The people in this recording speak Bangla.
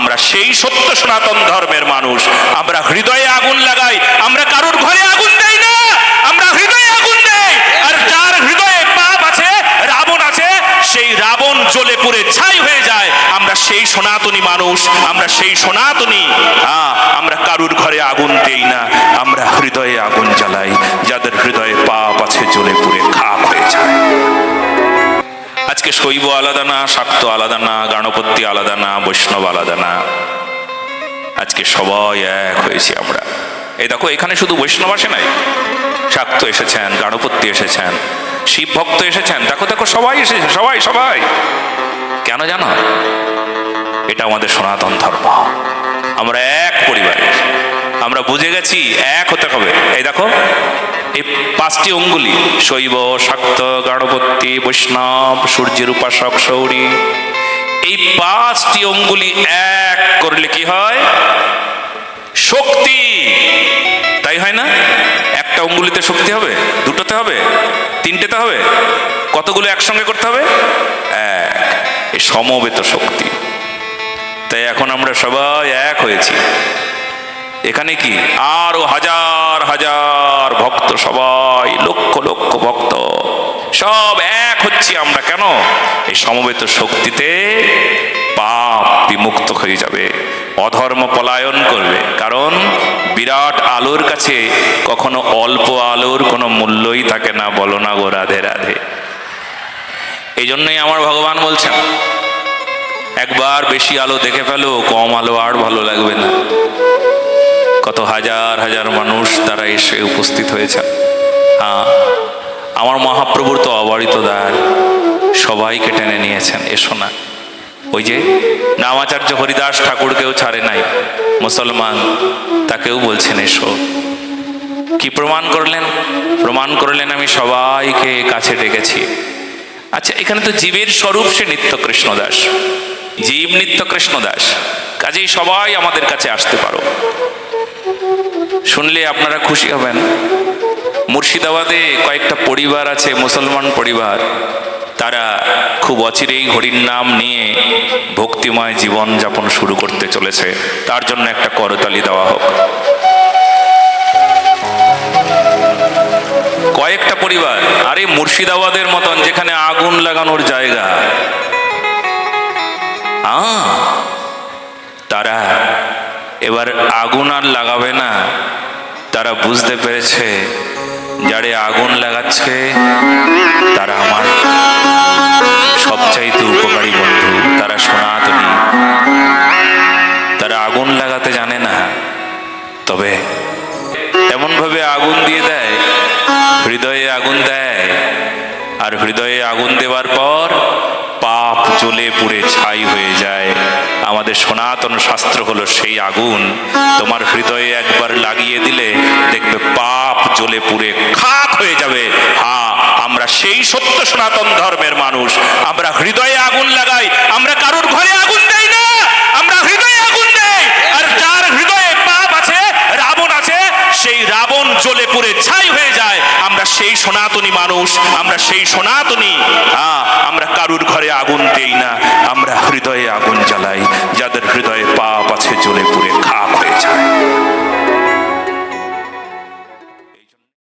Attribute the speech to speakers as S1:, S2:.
S1: আমরা সেই সত্য সনাতন ধর্মের মানুষ। আমরা হৃদয়ে আগুন লাগাই, আমরা কারোর ঘরে আগুন দেই না, আমরা হৃদয়ে আগুন দেই। আর যার হৃদয়ে পাপ আছে, রাবণ আছে, সেই রাবণ জ্বলে পুড়ে ছাই হয়ে যায়। আমরা সেই সনাতনী মানুষ, আমরা সেই সনাতনী। আমরা কারুর ঘরে আগুন দেই না, আমরা হৃদয়ে আগুন জ্বালাই, যাদের হৃদয়ে শৈব আলাদা না, শাক্ত আলাদা না, গণপতি আলাদা না, বৈষ্ণব আলাদা না। আজকে সবাই এক হয়েছি আমরা। এই দেখো, এখানে শুধু বৈষ্ণব আসে নাই। শাক্ত এসেছেন, গণপতি এসেছেন, শিব ভক্ত এসেছেন। দেখো দেখো, সবাই এসেছে, সবাই সবাই। কেন জানো? এটা আমাদের সনাতন ধর্ম। আমরা এক পরিবারের। আমরা বুঝে গেছি, এক হতে হবে। এই দেখো এই পাঁচটি অঙ্গুলি, শৈব, শাক্ত গণপতি বৈষ্ণব, সূর্যের উপাসক, সৌরী, এই পাঁচটি অঙ্গুলি এক করলে কি হয়? শক্তি! তাই হয় না? একটা অঙ্গুলিতে শক্তি হবে, দুটোতে হবে, তিনটেতে হবে, কতগুলো একসঙ্গে করতে হবে? এক, এই সমবেত শক্তি। তাই এখন আমরা সবাই এক হয়েছি। এখানে কি? আরও হাজার হাজার ভক্ত সবাই লক্ষ লক্ষ ভক্ত সব হচ্ছি আমরা কেন? এই সমবেত শক্তিতে পাপ বিমুক্ত হয়ে যাবে, অধর্ম পলায়ন করবে। কারণ বিরাট আলোর কাছে কখনো অল্প আলোর কোনো মূল্যই থাকে না, বলো না গো রাধে রাধে। এই জন্যই আমার ভগবান বলছেন, একবার বেশি আলো দেখে ফেলো, কম আলো আর ভালো লাগবে না। কত হাজার হাজার মানুষ তারা এসে উপস্থিত হয়েছেন। হ্যাঁ আমার মহাপ্রভুর তো অবারিত দ্বার। সবাইকে টেনে নিয়েছেন, এসো না। ওই যে নামাচার্য হরিদাস ঠাকুরকেও ছাড়ে নাই। মুসলমান, তাকেও বলছেন, এসো। কি প্রমাণ করলেন? প্রমাণ করলেন আমি সবাইকে কাছে ডেকেছি। আচ্ছা এখানে তো জীবের স্বরূপ সে নিত্য কৃষ্ণদাস জীব নিত্য কৃষ্ণদাস কাজেই সবাই আমাদের কাছে আসতে পারো। শুনলে আপনারা খুশি হবেন। মুর্শিদাবাদে কয়েকটা পরিবার আছে, মুসলমান পরিবার। তারা খুব অচিরেই হরির নাম নিয়ে ভক্তিময় জীবন যাপন শুরু করতে চলেছে। তার জন্য একটা করতালি দেওয়া হোক। কয়েকটা পরিবার, আরে মুর্শিদাবাদের মতন, যেখানে আগুন লাগানোর জায়গা। তারা এবার আগুন আর লাগাবে না। তারা বুঝতে পেরেছে যারে আগুন লাগাচ্ছে, তারা আমার সবচাইতে উপকারী বন্ধু। তারা সনাতনী। তারা আগুন লাগাতে জানে না। তবে এমনভাবে আগুন দিয়ে দেয়, হৃদয়ে আগুন দেয়, আর হৃদয়ে আগুন দেওয়ার পর পাপ জ্বলে পুড়ে ছাই হয়ে যায়। আমাদের সনাতন শাস্ত্র হলো সেই আগুন। তোমার হৃদয়ে একবার লাগিয়ে দিলে দেখবে পাপ জ্বলে পুড়ে খাক হয়ে যাবে। হ্যাঁ আমরা সেই সত্য সনাতন ধর্মের মানুষ। আমরা হৃদয়ে আগুন লাগাই। আমরা কারোর ঘরে আগুন দেই না। আমরা হৃদয়ে আগুন দেই। আর যার হৃদয়ে পাপ আছে, রাবণ আছে, সেই রাবণ জ্বলে পুড়ে ছাই হয়ে সেই সনাতনী মানুষ, আমরা সেই সনাতনী। আমরা কারুর ঘরে আগুন দেই না, আমরা হৃদয়ে আগুন জ্বালাই।